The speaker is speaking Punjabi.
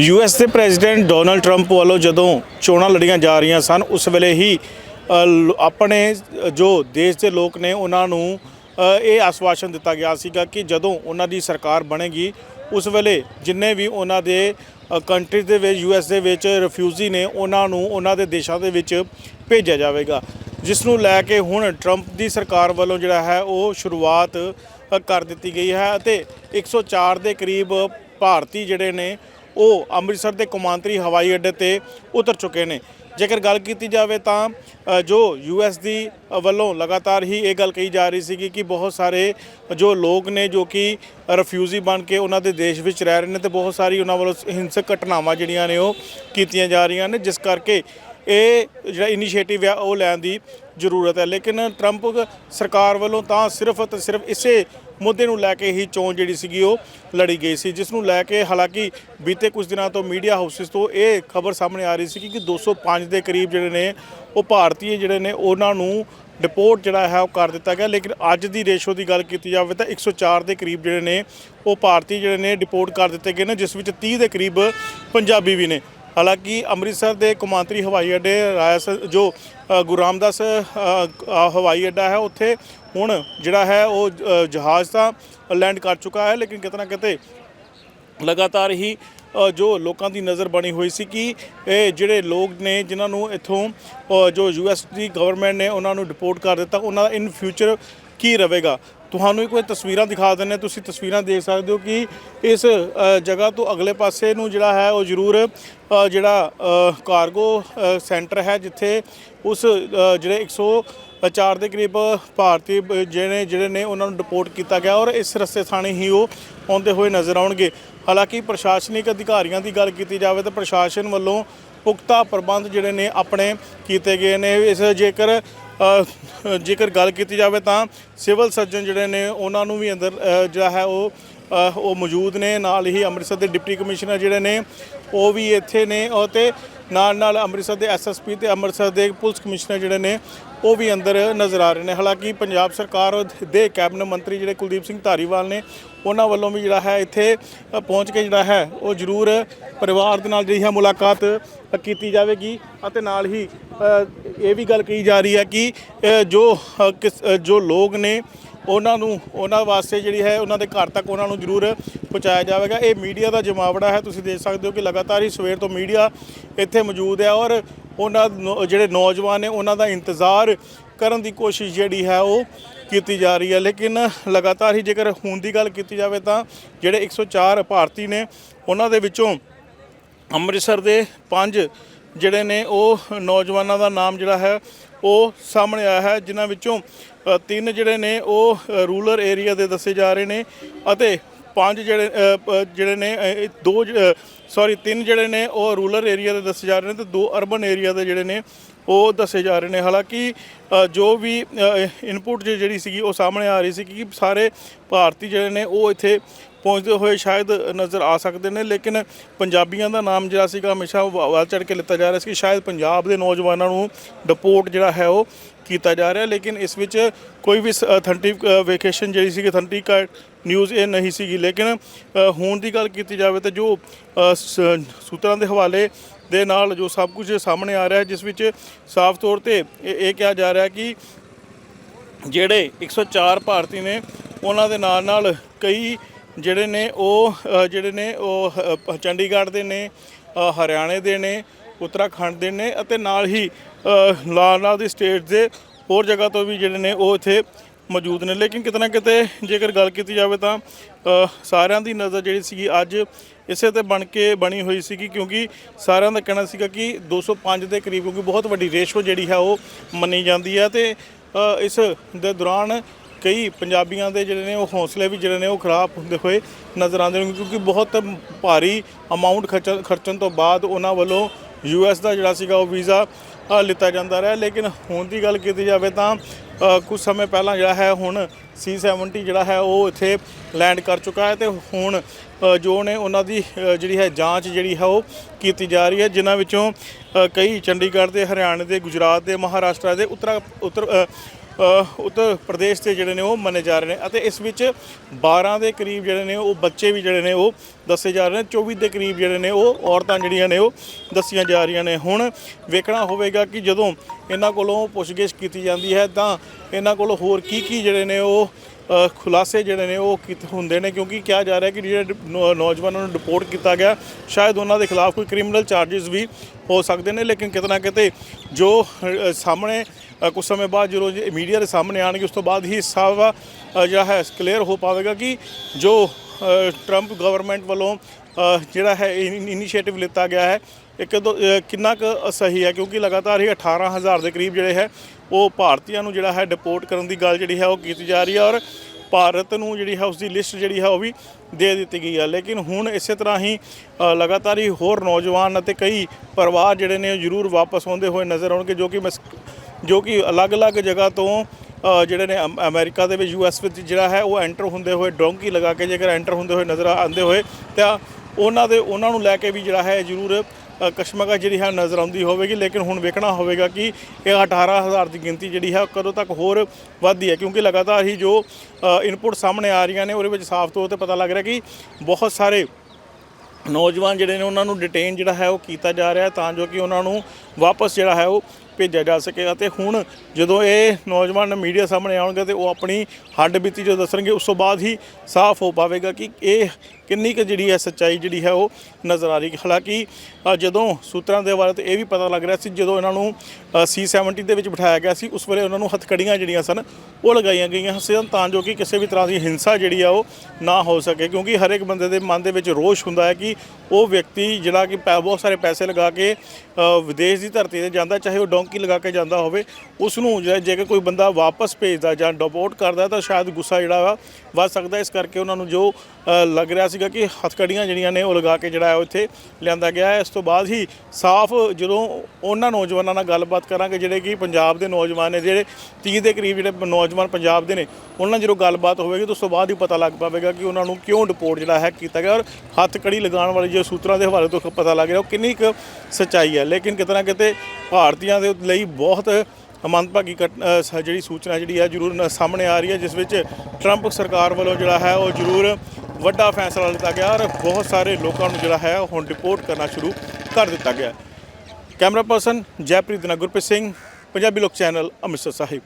ਯੂਐਸ ਦੇ ਪ੍ਰੈਜ਼ੀਡੈਂਟ ਡੋਨਲਡ ਟਰੰਪ ਵੱਲੋਂ ਜਦੋਂ ਚੋਣਾਂ ਲੜੀਆਂ ਜਾ ਰਹੀਆਂ ਸਨ, ਉਸ ਵੇਲੇ ਹੀ ਆਪਣੇ ਜੋ ਦੇਸ਼ ਦੇ ਲੋਕ ਨੇ ਉਹਨਾਂ ਨੂੰ ਇਹ ਆਸ਼ਵਾਸਨ ਦਿੱਤਾ ਗਿਆ ਸੀਗਾ ਕਿ ਜਦੋਂ ਉਹਨਾਂ ਦੀ ਸਰਕਾਰ ਬਣੇਗੀ, ਉਸ ਵੇਲੇ ਜਿੰਨੇ ਵੀ ਉਹਨਾਂ ਦੇ ਕੰਟਰੀ ਦੇ ਵਿੱਚ ਯੂਐਸ ਦੇ ਵਿੱਚ ਰਿਫਿਊਜੀ ਨੇ, ਉਹਨਾਂ ਨੂੰ ਉਹਨਾਂ ਦੇ ਦੇਸ਼ਾਂ ਦੇ ਵਿੱਚ ਭੇਜਿਆ ਜਾਵੇਗਾ। ਜਿਸ ਨੂੰ ਲੈ ਕੇ ਹੁਣ ਟਰੰਪ ਦੀ ਸਰਕਾਰ ਵੱਲੋਂ ਜਿਹੜਾ ਹੈ, ਉਹ ਸ਼ੁਰੂਆਤ ਕਰ ਦਿੱਤੀ ਗਈ ਹੈ ਅਤੇ 104 ਦੇ ਕਰੀਬ ਭਾਰਤੀ ਜਿਹੜੇ ਨੇ ਉਹ ਅੰਮ੍ਰਿਤਸਰ ਦੇ ਕੌਮਾਂਤਰੀ ਹਵਾਈ ਅੱਡੇ ਤੇ ਉਤਰ ਚੁੱਕੇ ਨੇ। ਜੇਕਰ ਗੱਲ ਕੀਤੀ ਜਾਵੇ ਤਾਂ ਅ, ਜੋ ਯੂਐਸ ਦੀ ਵੱਲੋਂ ਲਗਾਤਾਰ ਹੀ ਇਹ ਗੱਲ ਕਹੀ ਜਾ ਰਹੀ ਸੀਗੀ ਕਿ ਬਹੁਤ ਸਾਰੇ ਜੋ ਲੋਕ ਨੇ ਜੋ ਕਿ ਰਿਫਿਊਜੀ ਬਣ ਕੇ ਉਹਨਾਂ ਦੇ ਦੇਸ਼ ਵਿੱਚ ਰਹਿ ਰਹੇ ਨੇ ਤੇ ਬਹੁਤ ਸਾਰੀ ਉਹਨਾਂ ਵੱਲੋਂ ਹਿੰਸਕ ਘਟਨਾਵਾਂ ਜਿਹੜੀਆਂ ਨੇ ਉਹ ਕੀਤੀਆਂ ਜਾ ਰਹੀਆਂ ਨੇ ਜਿਸ ਕਰਕੇ ਇਹ ਜਿਹੜਾ ਇਨੀਸ਼ੀਏਟਿਵ ਆ, ਉਹ ਲੈਣ ਦੀ ਜ਼ਰੂਰਤ ਹੈ। ਲੇਕਿਨ ਟਰੰਪ ਸਰਕਾਰ ਵੱਲੋਂ ਤਾਂ ਸਿਰਫ ਤੇ ਸਿਰਫ ਇਸੇ ਮੁੱਦੇ ਨੂੰ ਲੈ ਕੇ ਹੀ ਚੋਣ ਜਿਹੜੀ ਸੀਗੀ, ਉਹ ਲੜੀ ਗਈ ਸੀ। ਜਿਸ ਨੂੰ ਲੈ ਕੇ ਹਾਲਾਂਕਿ ਬੀਤੇ ਕੁਝ ਦਿਨਾਂ ਤੋਂ ਮੀਡੀਆ ਹਾਊਸਿਸ ਤੋਂ ਇਹ ਖਬਰ ਸਾਹਮਣੇ ਆ ਰਹੀ ਸੀ ਕਿ 205 ਦੇ ਕਰੀਬ ਜਿਹੜੇ ਨੇ, ਉਹ ਭਾਰਤੀ ਜਿਹੜੇ ਨੇ, ਉਹਨਾਂ ਨੂੰ ਡਿਪੋਰਟ ਜਿਹੜਾ ਹੈ, ਉਹ ਕਰ ਦਿੱਤਾ ਗਿਆ। ਲੇਕਿਨ ਅੱਜ ਦੀ ਰੇਸ਼ੋ ਦੀ ਗੱਲ ਕੀਤੀ ਜਾਵੇ ਤਾਂ 104 ਦੇ ਕਰੀਬ ਜਿਹੜੇ ਨੇ, ਉਹ ਭਾਰਤੀ ਜਿਹੜੇ ਨੇ, ਡਿਪੋਰਟ ਕਰ ਦਿੱਤੇ ਗਏ ਨੇ, ਜਿਸ ਵਿੱਚ 30 ਦੇ ਕਰੀਬ ਪੰਜਾਬੀ ਵੀ ਨੇ। ਹਾਲਾਂਕਿ ਅੰਮ੍ਰਿਤਸਰ ਦੇ ਕੌਮਾਂਤਰੀ ਹਵਾਈ ਅੱਡੇ ਰਾਇਸ ਜੋ ਗੁਰੂ ਰਾਮਦਾਸ ਹਵਾਈ ਅੱਡਾ ਹੈ ਉੱਥੇ ਹੁਣ ਜਿਹੜਾ ਹੈ ਉਹ ਜਹਾਜ਼ ਤਾਂ ਲੈਂਡ ਕਰ ਚੁੱਕਾ ਹੈ ਲੇਕਿਨ ਕਿਤੇ ਨਾ ਕਿਤੇ ਲਗਾਤਾਰ ਹੀ ਜੋ ਲੋਕਾਂ ਦੀ ਨਜ਼ਰ ਬਣੀ ਹੋਈ ਸੀ ਕਿ ਇਹ ਜਿਹੜੇ ਲੋਕ ਨੇ ਜਿਨ੍ਹਾਂ ਨੂੰ ਇੱਥੋਂ ਅ, ਜੋ ਯੂਐਸ ਦੀ ਗਵਰਨਮੈਂਟ ਨੇ ਉਹਨਾਂ ਨੂੰ ਡਿਪੋਰਟ ਕਰ ਦਿੱਤਾ ਉਹਨਾਂ ਦਾ ਇਨ ਫਿਊਚਰ ਕੀ ਰਹੇਗਾ? ਤੁਹਾਨੂੰ ਇੱਕ ਤਸਵੀਰਾਂ ਦਿਖਾ ਦਿੰਦੇ ਤੁਸੀਂ ਤਸਵੀਰਾਂ ਦੇਖ ਸਕਦੇ ਹੋ ਕਿ ਇਸ ਜਗ੍ਹਾ ਤੋਂ ਅਗਲੇ ਪਾਸੇ ਨੂੰ ਜਿਹੜਾ ਹੈ ਉਹ ਜ਼ਰੂਰ ਜਿਹੜਾ ਕਾਰਗੋ ਸੈਂਟਰ ਹੈ ਜਿੱਥੇ ਉਸ ਅ, ਜਿਹੜੇ 104 ਦੇ ਕਰੀਬ ਭਾਰਤੀ ਜਿਹੜੇ ਜਿਹੜੇ ਨੇ ਉਹਨਾਂ ਨੂੰ ਡਿਪੋਰਟ ਕੀਤਾ ਗਿਆ ਔਰ ਇਸ ਰਸਤੇ ਥਾਣੇ ਹੀ ਉਹ ਆਉਂਦੇ ਹੋਏ ਨਜ਼ਰ ਆਉਣਗੇ। ਹਾਲਾਂਕਿ ਪ੍ਰਸ਼ਾਸਨਿਕ ਅਧਿਕਾਰੀਆਂ ਦੀ ਗੱਲ ਕੀਤੀ ਜਾਵੇ ਤਾਂ ਪ੍ਰਸ਼ਾਸਨ ਵੱਲੋਂ ਪੁਖਤਾ ਪ੍ਰਬੰਧ ਜਿਹੜੇ ਨੇ ਆਪਣੇ ਕੀਤੇ ਗਏ ਨੇ। ਇਸ ਜੇਕਰ ਜੇਕਰ ਗੱਲ ਕੀਤੀ ਜਾਵੇ ਤਾਂ ਸਿਵਲ ਸਰਜਨ ਜਿਹੜੇ ਨੇ, ਉਹਨਾਂ ਨੂੰ ਵੀ ਅੰਦਰ ਜਿਹੜਾ ਹੈ ਉਹ ਉਹ ਮੌਜੂਦ ਨੇ। ਨਾਲ ਹੀ ਅੰਮ੍ਰਿਤਸਰ ਦੇ ਡਿਪਟੀ ਕਮਿਸ਼ਨਰ ਜਿਹੜੇ ਨੇ, ਉਹ ਵੀ ਇੱਥੇ ਨੇ। ਅਤੇ ਨਾਲ ਨਾਲ ਅੰਮ੍ਰਿਤਸਰ ਦੇ ਐਸਐਸਪੀ ਤੇ ਅੰਮ੍ਰਿਤਸਰ ਦੇ ਪੁਲਿਸ ਕਮਿਸ਼ਨਰ ਜਿਹੜੇ ਨੇ ਉਹ ਵੀ ਅੰਦਰ ਨਜ਼ਰ ਆ ਰਹੇ ਨੇ। ਹਾਲਾਂਕਿ ਪੰਜਾਬ ਸਰਕਾਰ ਦੇ ਕੈਬਨਿਟ ਮੰਤਰੀ ਜਿਹੜੇ ਕੁਲਦੀਪ ਸਿੰਘ ਧਾਰੀਵਾਲ ਨੇ, ਉਹਨਾਂ ਵੱਲੋਂ ਵੀ ਜਿਹੜਾ ਹੈ ਇੱਥੇ ਪਹੁੰਚ ਕੇ ਜਿਹੜਾ ਹੈ, ਉਹ ਜ਼ਰੂਰ ਪਰਿਵਾਰ ਦੇ ਨਾਲ ਜਿਹੜੀ ਹੈ ਮੁਲਾਕਾਤ ਕੀਤੀ ਜਾਵੇਗੀ। ਅਤੇ ਨਾਲ ਹੀ ਇਹ ਵੀ ਗੱਲ ਕਹੀ ਜਾ ਰਹੀ ਹੈ ਕਿ ਜੋ ਕਿਸ- ਜੋ ਲੋਕ ਨੇ, ਉਹਨਾਂ ਨੂੰ, ਉਹਨਾਂ ਵਾਸਤੇ ਜਿਹੜੀ ਹੈ, ਉਹਨਾਂ ਦੇ ਘਰ ਤੱਕ ਉਹਨਾਂ ਨੂੰ ਜ਼ਰੂਰ ਪਹੁੰਚਾਇਆ ਜਾਵੇਗਾ। ਇਹ ਮੀਡੀਆ ਦਾ ਜਮਾਵੜਾ ਹੈ। ਤੁਸੀਂ ਦੇਖ ਸਕਦੇ ਹੋ ਕਿ ਲਗਾਤਾਰ ਹੀ ਸਵੇਰ ਤੋਂ ਮੀਡੀਆ ਇੱਥੇ ਮੌਜੂਦ ਹੈ ਔਰ ਉਹਨਾਂ ਨੌ- ਜਿਹੜੇ ਨੌਜਵਾਨ ਨੇ ਉਹਨਾਂ ਦਾ ਇੰਤਜ਼ਾਰ ਕਰਨ ਦੀ ਕੋਸ਼ਿਸ਼ ਜਿਹੜੀ ਹੈ ਉਹ ਕੀਤੀ ਜਾ ਰਹੀ ਹੈ। ਲੇਕਿਨ ਲਗਾਤਾਰ ਹੀ ਜੇਕਰ ਹੁਣ ਦੀ ਗੱਲ ਕੀਤੀ ਜਾਵੇ ਤਾਂ ਜਿਹੜੇ 104 ਭਾਰਤੀ ਨੇ, ਉਹਨਾਂ ਦੇ ਵਿੱਚੋਂ ਅੰਮ੍ਰਿਤਸਰ ਦੇ ਪੰਜ ਜਿਹੜੇ ਨੇ, ਉਹ ਨੌਜਵਾਨਾਂ ਦਾ ਨਾਮ ਜਿਹੜਾ ਹੈ ਉਹ ਸਾਹਮਣੇ ਆਇਆ ਹੈ, ਜਿਨ੍ਹਾਂ ਵਿੱਚੋਂ ਤਿੰਨ ਜਿਹੜੇ ਨੇ ਉਹ ਰੂਰਲ ਏਰੀਆ ਦੇ ਦੱਸੇ ਜਾ ਰਹੇ ਨੇ ਅਤੇ ਪੰਜ ਜਿਹੜੇ ਅ, ਜਿਹੜੇ ਨੇ ਅ, ਇਹ ਦੋ ਸੌਰੀ ਤਿੰਨ ਜਿਹੜੇ ਨੇ ਉਹ ਰੂਰਲ ਏਰੀਆ ਦੇ ਦੱਸੇ ਜਾ ਰਹੇ ਨੇ ਤੇ ਦੋ ਅਰਬਨ ਏਰੀਆ ਦੇ ਜਿਹੜੇ ਨੇ ਉਹ ਦੱਸੇ ਜਾ ਰਹੇ ਨੇ। ਹਾਲਾਂਕਿ ਅ, ਜੋ ਵੀ ਇਨਪੁਟ ਜਿਹੜੀ ਸੀਗੀ ਉਹ ਸਾਹਮਣੇ ਆ ਰਹੀ ਸੀ ਕਿ ਸਾਰੇ ਭਾਰਤੀ ਜਿਹੜੇ ਨੇ ਉਹ ਇੱਥੇ ਪਹੁੰਚਦੇ ਹੋਏ ਸ਼ਾਇਦ ਨਜ਼ਰ ਆ ਸਕਦੇ ਨੇ ਲੇਕਿਨ ਪੰਜਾਬੀਆਂ ਦਾ ਨਾਮ ਜਿਹੜਾ ਸੀਗਾ ਹਮੇਸ਼ਾ ਵੱਧ ਚੜ ਕੇ ਲਿੱਤਾ ਜਾ ਰਿਹਾ ਸੀ ਕਿ ਸ਼ਾਇਦ ਪੰਜਾਬ ਦੇ ਨੌਜਵਾਨਾਂ ਨੂੰ ਡਿਪੋਰਟ ਜਿਹੜਾ ਹੈ ਉਹ ਕੀਤਾ ਜਾ ਰਿਹਾ, ਲੇਕਿਨ ਇਸ ਵਿੱਚ ਕੋਈ ਵੀ ਅਥੈਂਟਿਕ ਵੇਕੇਸ਼ਨ ਜਿਹੜੀ ਸੀਗੀ ਅਥੈਂਟਿਕ ਨਿਊਜ਼ ਇਹ ਨਹੀਂ ਸੀਗੀ। ਲੇਕਿਨ ਹੁਣ ਦੀ ਗੱਲ ਕੀਤੀ ਜਾਵੇ ਤਾਂ ਜੋ ਸ- ਸੂਤਰਾਂ ਦੇ ਹਵਾਲੇ ਦੇ ਨਾਲ ਜੋ ਸਭ ਕੁਝ ਸਾਹਮਣੇ ਆ ਰਿਹਾ, ਜਿਸ ਵਿੱਚ ਸਾਫ਼ ਤੌਰ ਤੇ ਇਹ ਕਿਹਾ ਜਾ ਰਿਹਾ ਕਿ ਜਿਹੜੇ 104 ਭਾਰਤੀ ਨੇ, ਉਹਨਾਂ ਦੇ ਨਾਲ ਨਾਲ ਕਈ ਜਿਹੜੇ ਨੇ ਉਹ ਜਿਹੜੇ ਨੇ ਉਹ ਚੰਡੀਗੜ੍ਹ ਦੇ ਨੇ ਹਰਿਆਣੇ ਦੇ ਨੇ ਉੱਤਰਾਖੰਡ ਦੇ ਨੇ ਅਤੇ ਨਾਲ ਹੀ ਅ, ਨਾਲ ਦੀ ਸਟੇਟ ਦੇ ਹੋਰ ਜਗ੍ਹਾ ਤੋਂ ਵੀ ਜਿਹੜੇ ਨੇ ਉਹ ਇੱਥੇ ਮੌਜੂਦ ਨੇ। ਲੇਕਿਨ ਕਿਤੇ ਨਾ ਕਿਤੇ ਜੇਕਰ ਗੱਲ ਕੀਤੀ ਜਾਵੇ ਤਾਂ ਸਾਰਿਆਂ ਦੀ ਨਜ਼ਰ ਜਿਹੜੀ ਸੀਗੀ ਅੱਜ ਇਸੇ ਤੇ ਬਣ ਕੇ ਬਣੀ ਹੋਈ ਸੀਗੀ ਕਿਉਂਕਿ ਸਾਰਿਆਂ ਦਾ ਕਹਿਣਾ ਸੀਗਾ ਕਿ 205 ਦੇ ਕਰੀਬ ਕਿਉਂਕਿ ਬਹੁਤ ਵੱਡੀ ਰੇਸ਼ੋ ਜਿਹੜੀ ਹੈ ਉਹ ਮੰਨੀ ਜਾਂਦੀ ਹੈ ਤੇ ਇਸ ਦੇ ਦੌਰਾਨ ਕਈ ਪੰਜਾਬੀਆਂ ਦੇ ਜਿਹੜੇ ਨੇ ਉਹ ਹੌਸਲੇ ਵੀ ਜਿਹੜੇ ਨੇ ਉਹ ਖਰਾਬ ਹੁੰਦੇ ਹੋਏ ਨਜ਼ਰ ਆਉਂਦੇ ਨੇ ਕਿਉਂਕਿ ਬਹੁਤ ਭਾਰੀ ਅਮਾਉਂਟ ਖਰਚਣ ਤੋਂ ਬਾਅਦ ਉਹਨਾਂ ਵੱਲੋਂ ਯੂਐਸ ਦਾ ਜਿਹੜਾ ਸੀਗਾ ਉਹ ਵੀਜ਼ਾ ਲਿੱਤਾ ਜਾਂਦਾ ਰਿਹਾ। ਲੇਕਿਨ ਹੁਣ ਦੀ ਗੱਲ ਕੀਤੀ ਜਾਵੇ ਤਾਂ ਅ, ਕੁਝ ਸਮੇਂ ਪਹਿਲਾਂ ਜਿਹੜਾ ਹੈ ਹੁਣ C70 ਜਿਹੜਾ ਹੈ ਉਹ ਇੱਥੇ ਲੈਂਡ ਕਰ ਚੁੱਕਾ ਹੈ ਤੇ ਹੁਣ ਜੋ ਨੇ ਉਹਨਾਂ ਦੀ ਜਿਹੜੀ ਹੈ ਜਾਂਚ ਜਿਹੜੀ ਹੈ ਉਹ ਕੀਤੀ ਜਾ ਰਹੀ ਹੈ ਜਿਨ੍ਹਾਂ ਵਿੱਚੋਂ ਕਈ ਚੰਡੀਗੜ੍ਹ ਦੇ ਹਰਿਆਣੇ ਦੇ ਗੁਜਰਾਤ ਦੇ ਮਹਾਰਾਸ਼ਟਰ ਦੇ ਉੱਤਰ ਉੱਤਰ ਉੱਤਰ ਪ੍ਰਦੇਸ਼ ਦੇ ਜਿਹੜੇ ਨੇ ਉਹ ਮੰਨੇ ਜਾ ਰਹੇ ਨੇ ਅਤੇ ਇਸ ਵਿੱਚ 12 ਦੇ ਕਰੀਬ ਜਿਹੜੇ ਨੇ ਉਹ ਬੱਚੇ ਵੀ ਜਿਹੜੇ ਨੇ ਉਹ ਦੱਸੇ ਜਾ ਰਹੇ ਨੇ 24 ਦੇ ਕਰੀਬ ਜਿਹੜੇ ਨੇ ਉਹ ਔਰਤਾਂ ਜਿਹੜੀਆਂ ਨੇ ਉਹ ਦੱਸੀਆਂ ਜਾ ਰਹੀਆਂ ਨੇ। ਹੁਣ ਵੇਖਣਾ ਹੋਵੇਗਾ ਕਿ ਜਦੋਂ ਇਹਨਾਂ ਕੋਲੋਂ ਪੁੱਛਗਿੱਛ ਕੀਤੀ ਜਾਂਦੀ ਹੈ ਤਾਂ ਇਹਨਾਂ ਕੋਲੋਂ ਹੋਰ ਕੀ ਕੀ ਜਿਹੜੇ ਨੇ ਉਹ ਖੁਲਾਸੇ ਜਿਹੜੇ ਨੇ ਉਹ ਕੀਤੇ ਹੁੰਦੇ ਨੇ ਕਿਉਂਕਿ ਕਿਹਾ ਜਾ ਰਿਹਾ ਕਿ ਜਿਹੜੇ ਨੌਜਵਾਨਾਂ ਨੂੰ ਡਿਪੋਰਟ ਕੀਤਾ ਗਿਆ, ਸ਼ਾਇਦ ਉਹਨਾਂ ਦੇ ਖਿਲਾਫ ਕੋਈ ਕ੍ਰਿਮੀਨਲ ਚਾਰजेस ਵੀ ਹੋ ਸਕਦੇ ਨੇ, ਲੇਕਿਨ ਕਿਤੇ ਨਾ ਕਿਤੇ ਜੋ ਸਾਹਮਣੇ ਕੁਝ ਸਮੇਂ ਬਾਅਦ ਜਦੋਂ ਮੀਡੀਆ ਦੇ ਸਾਹਮਣੇ ਆਣਗੇ, ਉਸ ਤੋਂ ਬਾਅਦ ਹੀ ਸਾਫ਼ ਜਿਹੜਾ ਹੈ, ਕਲੀਅਰ ਹੋ ਪਾਵੇਗਾ ਕਿ ਜੋ ਟਰੰਪ ਗਵਰਨਮੈਂਟ ਵੱਲੋਂ ਜਿਹੜਾ ਹੈ ਇਨੀਸ਼ੀਏਟਿਵ ਲਿੱਤਾ ਗਿਆ ਹੈ ਇੱਕ ਕਦੋਂ ਕਿੰਨਾ ਕੁ ਸਹੀ ਹੈ? ਕਿਉਂਕਿ ਲਗਾਤਾਰ ਹੀ 18000 ਦੇ ਕਰੀਬ ਜਿਹੜੇ ਹੈ, ਉਹ ਭਾਰਤੀਆਂ ਨੂੰ ਜਿਹੜਾ ਹੈ ਡਿਪੋਰਟ ਕਰਨ ਦੀ ਗੱਲ ਜਿਹੜੀ ਹੈ, ਉਹ ਕੀਤੀ ਜਾ ਰਹੀ ਹੈ ਔਰ ਭਾਰਤ ਨੂੰ ਜਿਹੜੀ ਹੈ ਉਸ ਦੀ ਲਿਸਟ ਜਿਹੜੀ ਹੈ, ਉਹ ਵੀ ਦੇ ਦਿੱਤੀ ਗਈ ਹੈ। ਲੇਕਿਨ ਹੁਣ ਇਸੇ ਤਰ੍ਹਾਂ ਹੀ ਲਗਾਤਾਰ ਹੀ ਹੋਰ ਨੌਜਵਾਨ ਅਤੇ ਕਈ ਪਰਿਵਾਰ ਜਿਹੜੇ ਨੇ ਉਹ ਜ਼ਰੂਰ ਵਾਪਸ ਆਉਂਦੇ ਹੋਏ ਨਜ਼ਰ ਆਉਣਗੇ, ਜੋ ਕਿ ਮਸ- ਜੋ ਕਿ ਅਲੱਗ-ਅਲੱਗ ਜਗ੍ਹਾ ਤੋਂ ਜਿਹੜੇ ਨੇ ਅਮ- ਅਮਰੀਕਾ ਦੇ ਵਿੱਚ ਯੂਐਸ ਵਿੱਚ ਜਿਹੜਾ ਹੈ ਉਹ ਐਂਟਰ ਹੁੰਦੇ ਹੋਏ ਡੋਂਕੀ ਲਗਾ ਕੇ ਜੇਕਰ ਐਂਟਰ ਹੁੰਦੇ ਹੋਏ ਨਜ਼ਰ ਆਉਂਦੇ ਹੋਏ ਤਾਂ ਉਹਨਾਂ ਦੇ ਉਹਨਾਂ ਨੂੰ ਲੈ ਕੇ ਵੀ ਜਿਹੜਾ ਹੈ ਜ਼ਰੂਰ ਅ, ਕਸ਼ਮਕਸ਼ ਜਿਹੜੀ ਹੈ ਨਜ਼ਰ ਆਉਂਦੀ ਹੋਵੇਗੀ। ਲੇਕਿਨ ਹੁਣ ਵੇਖਣਾ ਹੋਵੇਗਾ ਕਿ ਇਹ 18000 ਦੀ ਗਿਣਤੀ ਜਿਹੜੀ ਹੈ ਕਦੋਂ ਤੱਕ ਹੋਰ ਵੱਧਦੀ ਹੈ ਕਿਉਂਕਿ ਲਗਾਤਾਰ ਹੀ ਜੋ ਇਨਪੁਟ ਸਾਹਮਣੇ ਆ ਰਹੀਆਂ ਨੇ ਉਹਦੇ ਵਿੱਚ ਸਾਫ਼ ਤੌਰ ਤੇ ਪਤਾ ਲੱਗ ਰਿਹਾ ਕਿ ਬਹੁਤ ਸਾਰੇ ਨੌਜਵਾਨ ਜਿਹੜੇ ਨੇ ਉਹਨਾਂ ਨੂੰ ਡਿਟੇਨ ਜਿਹੜਾ ਹੈ ਉਹ ਕੀਤਾ ਜਾ ਰਿਹਾ ਤਾਂ ਜੋ ਕਿ ਉਹਨਾਂ ਨੂੰ ਵਾਪਸ ਜਿਹੜਾ ਹੈ ਉਹ ਭੇਜਿਆ ਜਾ ਸਕੇ ਅਤੇ ਹੁਣ ਜਦੋਂ ਇਹ ਨੌਜਵਾਨ ਮੀਡੀਆ ਸਾਹਮਣੇ ਆਉਣਗੇ ਤੇ ਉਹ ਆਪਣੀ ਹੱਡ ਬੀਤੀ ਜੋ ਦੱਸਣਗੇ, ਉਸ ਤੋਂ ਬਾਅਦ ਹੀ ਸਾਫ਼ ਹੋ ਪਾਵੇਗਾ ਕਿ ਇਹ ਕਿੰਨੀ ਕੁ ਜਿਹੜੀ ਹੈ ਸੱਚਾਈ ਜਿਹੜੀ ਹੈ ਉਹ ਨਜ਼ਰ ਆ ਰਹੀ ਹਾਲਾਂਕਿ ਜਦੋਂ ਸੂਤਰਾਂ ਦੇ ਬਾਰੇ ਤੇ ਇਹ ਵੀ ਪਤਾ ਲੱਗ ਰਿਹਾ ਸੀ, ਜਦੋਂ ਇਹਨਾਂ ਨੂੰ C70 ਦੇ ਵਿੱਚ ਬਿਠਾਇਆ ਗਿਆ ਸੀ, ਉਸ ਵੇਲੇ ਉਹਨਾਂ ਨੂੰ ਹੱਥਕੜੀਆਂ ਜਿਹੜੀਆਂ ਸਨ, ਉਹ ਲਗਾਈਆਂ ਗਈਆਂ ਸਨ ਤਾਂ ਜੋ ਕਿ ਕਿਸੇ ਵੀ ਤਰ੍ਹਾਂ ਦੀ ਹਿੰਸਾ ਜਿਹੜੀ ਆ ਉਹ ਨਾ ਹੋ ਸਕੇ, ਕਿਉਂਕਿ ਹਰ ਇੱਕ ਬੰਦੇ ਦੇ ਮਨ ਦੇ ਵਿੱਚ ਰੋਸ਼ ਹੁੰਦਾ ਹੈ ਕਿ ਉਹ ਵਿਅਕਤੀ ਜਿਹੜਾ ਕਿ ਪੈ- ਬਹੁਤ ਸਾਰੇ ਪੈਸੇ ਲਗਾ ਕੇ ਵਿਦੇਸ਼ ਦੀ ਧਰਤੀ ਤੇ ਜਾਂਦਾ, ਚਾਹੇ ਉਹ ਡੋਂਕੀ ਲਗਾ ਕੇ ਜਾਂਦਾ ਹੋਵੇ ਉਸ ਨੂੰ ਜੇ- ਜੇਕਰ ਕੋਈ ਬੰਦਾ ਵਾਪਸ ਭੇਜਦਾ ਜਾਂ ਡਿਪੋਰਟ ਕਰਦਾ ਤਾਂ ਸ਼ਾਇਦ ਗੁੱਸਾ ਜਿਹੜਾ ਵਾ ਵੱਧ ਸਕਦਾ ਇਸ ਕਰਕੇ ਉਹਨਾਂ ਨੂੰ ਜੋ ਲੱਗ ਰਿਹਾ ਸੀਗਾ ਕਿ ਹੱਥਕੜੀਆਂ ਜਿਹੜੀਆਂ ਨੇ ਉਹ ਲਗਾ ਕੇ ਜਿਹੜਾ ਹੈ ਉਹ ਇੱਥੇ ਲਿਆਂਦਾ ਗਿਆ ਹੈ। ਇਸ ਤੋਂ ਬਾਅਦ ਹੀ ਸਾਫ਼ ਜਦੋਂ ਉਹਨਾਂ ਨੌਜਵਾਨਾਂ ਨਾਲ ਗੱਲਬਾਤ ਕਰਾਂਗੇ, ਜਿਹੜੇ ਕਿ ਪੰਜਾਬ ਦੇ ਨੌਜਵਾਨ ਨੇ, ਜਿਹੜੇ 30 ਦੇ ਕਰੀਬ ਜਿਹੜੇ ਨੌਜਵਾਨ ਪੰਜਾਬ ਦੇ ਨੇ, ਉਹਨਾਂ ਨਾਲ ਜਦੋਂ ਗੱਲਬਾਤ ਹੋਵੇਗੀ ਤਾਂ ਉਸ ਤੋਂ ਬਾਅਦ ਹੀ ਪਤਾ ਲੱਗ ਪਾਵੇਗਾ ਕਿ ਉਹਨਾਂ ਨੂੰ ਕਿਉਂ ਰਿਪੋਰਟ ਜਿਹੜਾ ਹੈ ਕੀਤਾ ਗਿਆ। ਔਰ ਹੱਥ ਕੜੀ ਲਗਾਉਣ ਵਾਲੇ ਜੋ ਸੂਤਰਾਂ ਦੇ ਹਵਾਲੇ ਤੋਂ ਪਤਾ ਲੱਗ ਰਿਹਾ, ਉਹ ਕਿੰਨੀ ਕੁ ਸੱਚਾਈ ਹੈ। ਲੇਕਿਨ ਕਿਤੇ ਨਾ ਕਿਤੇ ਭਾਰਤੀਆਂ ਦੇ ਲਈ ਬਹੁਤ ਮੰਦਭਾਗੀ ਘਟ- ਸ- ਜਿਹੜੀ ਸੂਚਨਾ ਜਿਹੜੀ ਹੈ ਜ਼ਰੂਰ ਸਾਹਮਣੇ ਆ ਰਹੀ ਹੈ, ਜਿਸ ਵਿੱਚ ਟਰੰਪ ਸਰਕਾਰ ਵੱਲੋਂ ਜਿਹੜਾ ਹੈ ਉਹ ਜ਼ਰੂਰ ਵੱਡਾ ਫੈਸਲਾ ਲਿੱਤਾ ਗਿਆ ਔਰ ਬਹੁਤ ਸਾਰੇ ਲੋਕਾਂ ਨੂੰ ਜਿਹੜਾ ਹੈ ਹੁਣ ਰਿਪੋਰਟ ਕਰਨਾ ਸ਼ੁਰੂ ਕਰ ਦਿੱਤਾ ਗਿਆ। ਕੈਮਰਾ ਪਰਸਨ ਜੈਪ੍ਰੀਤ ਨਾਲ ਗੁਰਪ੍ਰੀਤ ਸਿੰਘ, ਪੰਜਾਬੀ ਲੋਕ ਚੈਨਲ ਅੰਮ੍ਰਿਤਸਰ ਸਾਹਿਬ।